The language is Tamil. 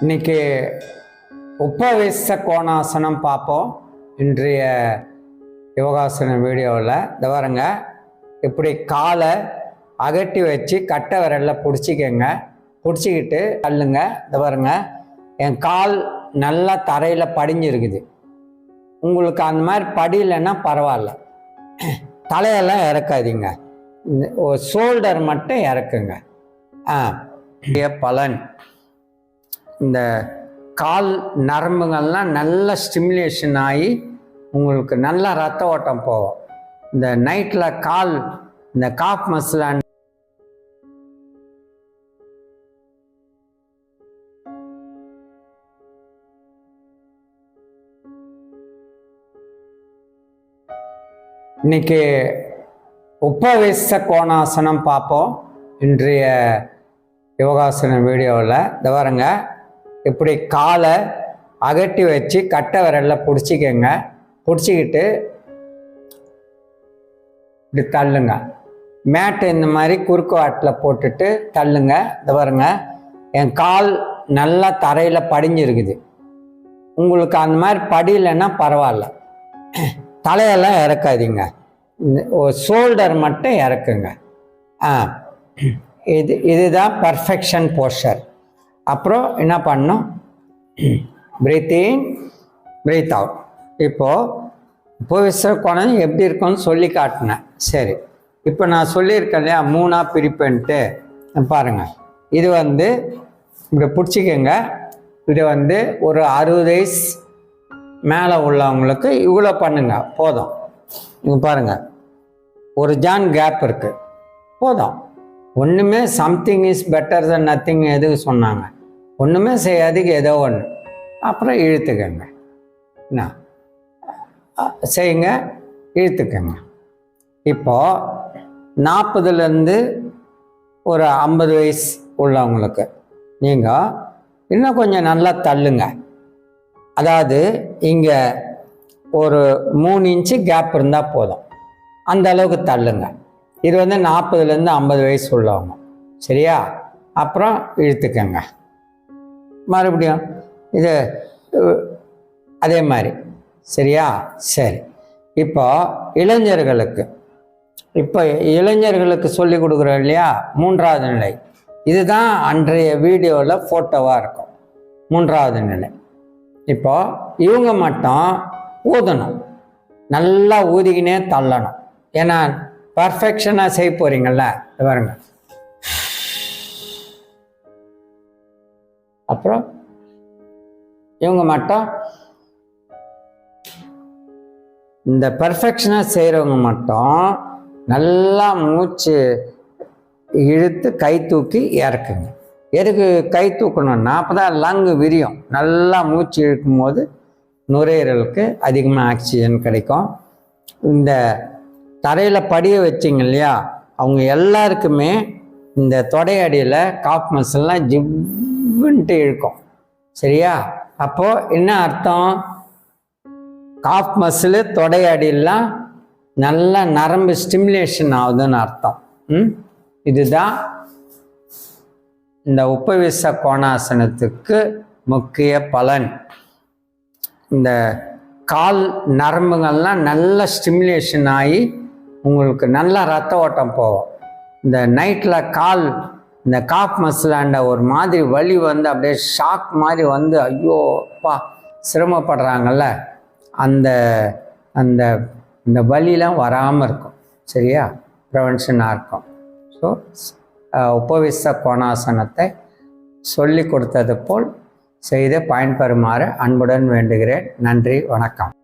இன்னைக்கு உப்பவிச கோணாசனம் பார்ப்போம். இன்றைய யோகாசன வீடியோவில். இந்த பாருங்க இப்படி காலை அகட்டி வச்சு கட்டை விரல்ல பிடிச்சிக்கங்க. பிடிச்சிக்கிட்டு தள்ளுங்க. இந்த பாருங்க என் கால் நல்லா தரையில் படிஞ்சிருக்குது. உங்களுக்கு அந்த மாதிரி படியலைன்னா பரவாயில்ல. தலையெல்லாம் இறக்காதீங்க. ஷோல்டர் மட்டும் இறக்குங்க. ஆ பலன். இந்த கால் நரம்புகள்லாம் நல்ல ஸ்டிமுலேஷன் ஆகி உங்களுக்கு நல்ல ரத்த ஓட்டம் போகும். இந்த நைட்டில் கால் இந்த காப் மசில் இன்னைக்கு உப்பவிச கோணாசனம் பார்ப்போம். இன்றைய யோகாசன வீடியோவில். இந்த பாருங்க. இப்படி காலை அகட்டி வச்சு கட்டை விரலில் பிடிச்சிக்கங்க. பிடிச்சிக்கிட்டு இப்படி தள்ளுங்க. மேட்டு இந்த மாதிரி குறுக்கு வாட்டில் போட்டுட்டு தள்ளுங்க. இந்த பாருங்க என் கால் நல்லா தரையில் படிஞ்சிருக்குது. உங்களுக்கு அந்த மாதிரி படியிலன்னா பரவாயில்ல. தலையெல்லாம் இறக்காதீங்க. ஷோல்டர் மட்டும் இறக்குங்க. ஆ இது இதுதான் பர்ஃபெக்ஷன் போஸ்டர் அப்புறம் என்ன பண்ணணும்? பிரீத் இன் பிரீத் அவுட் இப்போது புவிச கோணம் எப்படி இருக்கும்னு சொல்லி காட்டினேன். சரி. இப்போ நான் சொல்லியிருக்கேன் இல்லையா? மூணாக பிரிப்புன்ட்டு. பாருங்கள் இது வந்து இப்படி பிடிச்சிக்கங்க. இது வந்து ஒரு அறுபது வயசு மேலே உள்ளவங்களுக்கு இவ்வளோ பண்ணுங்க. போதும். நீங்கள் பாருங்கள் ஒரு ஜான் கேப் இருக்குது போதும். ஒன்றுமே something is better than nothing எதுக்கு சொன்னாங்க? ஒன்றுமே செய்யாதுக்கு ஏதோ ஒன்று அப்புறம் இழுத்துக்கங்க. என்ன செய்யுங்க இழுத்துக்கங்க. இப்போ நாற்பதுலேருந்து ஒரு ஐம்பது வயசு உள்ளவங்களுக்கு நீங்கள் இன்னும் கொஞ்சம் நல்லா தள்ளுங்க. அதாவது இங்கே ஒரு மூணு இன்ச்சு கேப் இருந்தால் போதும். அந்த அளவுக்கு தள்ளுங்க. இது வந்து நாற்பதுலேருந்து ஐம்பது வயசு உள்ளவங்க. சரியா? அப்புறம் இழுத்துக்கங்க. மறுபடியும் இது அதே மாதிரி. சரியா? சரி. இப்போ இளைஞர்களுக்கு இப்போ இளைஞர்களுக்கு சொல்லி கொடுக்குறோம் இல்லையா? மூன்றாவது நிலை. இதுதான் அன்றைய வீடியோவில் ஃபோட்டோவாக இருக்கும். மூன்றாவது நிலை. இப்போ இவங்க மட்டும் ஊதணும். நல்லா ஊதிக்கினே தள்ளணும். ஏன்னா பர்ஃபெக்ஷனாக செய்ய போகிறீங்கள்ல பாருங்கள் அப்புறம் இவங்க மட்டும் இந்த பர்ஃபெக்ஷனாக செய்கிறவங்க மட்டும் நல்லா மூச்சு இழுத்து கை தூக்கி இறக்குங்க. எதுக்கு கை தூக்கணும்னா அப்போ தான் லங்கு விரியும். நல்லா மூச்சு இழுக்கும் போது நுரையீரலுக்கு அதிகமாக ஆக்சிஜன் கிடைக்கும். இந்த தரையில் படிய வச்சிங்க இல்லையா அவங்க எல்லாருக்குமே இந்த தொடையடியில் காப் மசில்லாம் இவ்வுன்ட்டு இழுக்கும். சரியா? அப்போது என்ன அர்த்தம்? காஃப் மசில் தொடை அடியெல்லாம் நல்ல நரம்பு ஸ்டிமுலேஷன் ஆகுதுன்னு அர்த்தம். ம்? இதுதான் இந்த உப்பவிச கோணாசனத்துக்கு முக்கிய பலன். இந்த கால் நரம்புகள்லாம் நல்ல ஸ்டிமுலேஷன் ஆகி உங்களுக்கு நல்ல ரத்த ஓட்டம் போகும். இந்த நைட்டில் கால் இந்த காப் மசிலாண்ட ஒரு மாதிரி வலி வந்து அப்படியே ஷாக் மாதிரி வந்து ஐயோ அப்பா சிரமப்படுறாங்கல்ல. அந்த அந்த இந்த வலிலாம் வராமல் இருக்கும். சரியா? ப்ரிவென்ஷனாக இருக்கும். ஸோ உபவிச கோணாசனத்தை சொல்லி கொடுத்தது போல் செய்து பயன்பெறுமாறு அன்புடன் வேண்டுகிறேன். நன்றி வணக்கம்.